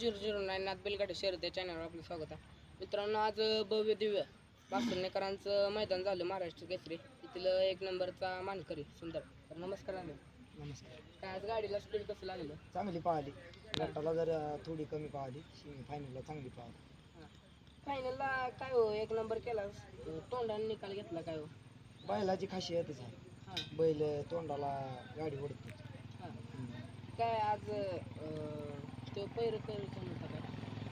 Zero zero nine नाथ बेलगाडी शहर चॅनलवर आपलं स्वागत आहे. मित्रांनो आज भव्य दिव्य पासुर्णेकरांचं मैदान झालं महाराष्ट्र केसरी. तिथलं एक नंबरचा मानकरी सुंदर. तर नमस्कार आले नमस्कार. काय आज गाडीला स्पीड कसं लागलं? चांगली पाहिली. गटाला जर थोडी कमी पाहिली फायनलला चांगली पाहिली. फायनलला काय हो एक नंबर केला तोंडाने निकाल घेतला काय हो? बैलाची खासियतच आहे. हां. बैल तोंडाला गाडी ओढते. हां. काय आज अं, तो पैर नव्हता काय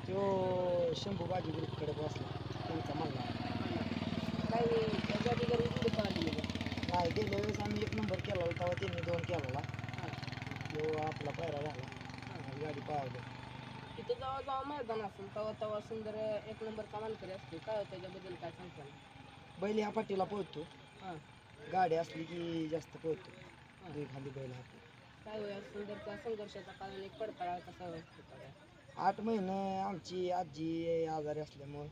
तो शंभू बाजी ग्रुपकडे बसला. त्यांचा म्हणला काय त्याच्या घरी कुठे पाहिली नाही गेल्या वेळेस आम्ही एक नंबर केला होता तेव्हा त्यांनी दोन केला हां. तो आपला पायरा झाला. आणि गाडी पाहिली. तिथं जेव्हा जेव्हा मैदान असेल तेव्हा तेव्हा सुंदर एक नंबरचा मानकरी असतो. काय होतं त्याच्याबद्दल काय सांगता बैल ह्या पाठीला पोहतो हां. गाडी असली की जास्त पोहतो हां. खाली बैल हात काय होया सुंदरचा संघर्षाचा काळ पडताळा कसा काय आठ महिने आमची आजी आजारी असल्यामुळं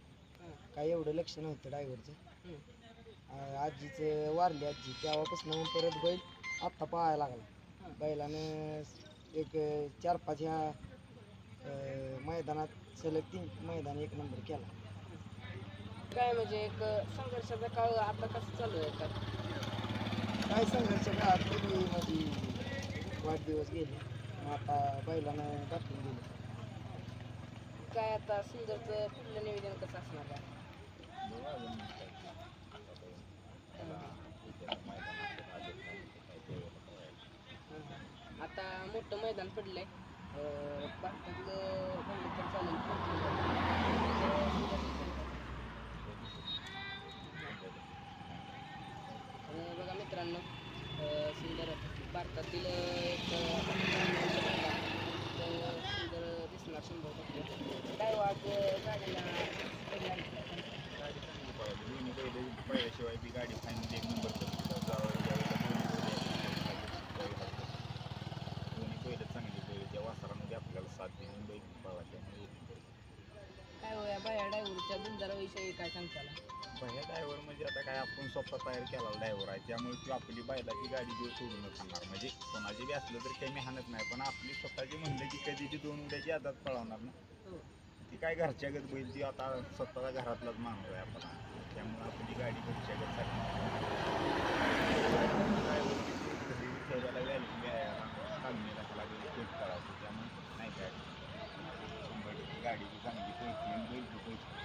काही एवढं लक्ष नव्हतं ड्रायव्हरचं आजीचं वारली आजी तेव्हापासून परत बैल आत्ता पाहायला लागला. बैलानं एक चार पाच ह्या मैदानात सलग तीन मैदान एक नंबर केला. काय म्हणजे एक संघर्षाचा काळ आता कसं चालू आहे काय संघर्ष काळात पूर्वी माझी वाढदिवस गेले. मग आता बैलानं दाखवून दिलं. काय आता सुंदरचं पुढलं निवेदन कसं असणार आहे? हां. आता मोठं मैदान पडलंय. अं, भारतातलं म्हणलं तर चालेल तर बघा मित्रांनो सुंदर भारतातील एक सुंदर दिसणार शंभर टक्के. काय वाद गाडीला पहिल्याशिवाय बी गाडी फायनल एक नंबर दोन्ही चांगली त्या वासरामध्ये आपल्याला साथ काय होया बाया ड्रायव्हरच्या दुंदराविषयी काय सांगताला? पहिल्या ड्रायव्हर म्हणजे आता काय आपण स्वतः तयार केला ड्रायव्हर आहे. त्यामुळे ती आपली बैलाची गाडी जी सोडून खाणार म्हणजे कोणाची बी असलं तरी काही मेहनत नाही पण आपली स्वतःची म्हणलं की कधी ती दोन उड्याची आदात पळवणार ना. हो. ती काय घरच्या गत बैल ती आता स्वतःला घरातलाच मानलो आहे आपण. त्यामुळे आपली गाडी घरच्या गत ठेवायला व्हॅल्यू काढणे लागेल तेच करायचं त्यामुळे नाही काय. शंभर टक्के गाडी बी चांगली आणि बैल पळते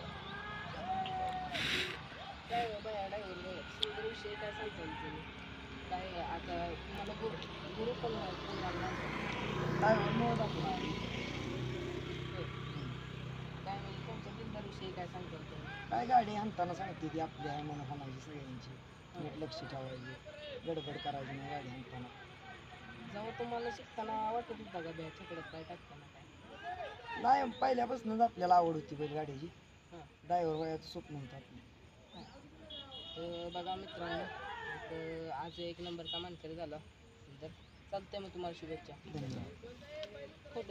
काय हो बाया ड्रायव्हर सुंदरविषयी काय सांगताल तुम्ही काय आता तुम्हाला गुरु गुरु पण आहे तुम्हाला ड्रायव्हर मोह दाखवला? हो. काय म्हणजे तुमच्या काय सांगताल तुम्ही काय गाडी आणताना सांगते ती आपली आहे म्हणून हाणायची सगळ्यांची. नीट लक्ष ठेवायची. गडबड करायची नाही गाडी आणताना. जेव्हा तुम्हाला शिकताना वाटत होता का बॅ? छकड्यात काय टाकताना काय? नाही पहिल्यापासूनच आपल्याला आवड होती बैलगाडीची. हां. ड्रायव्हर वयाचं स्वप्न होतं आपलं. तर बघा मित्रांनो एक आज एक नंबरचा मानकरी झाला. तर चालतंय मग तुम्हाला शुभेच्छा. धन्यवाद.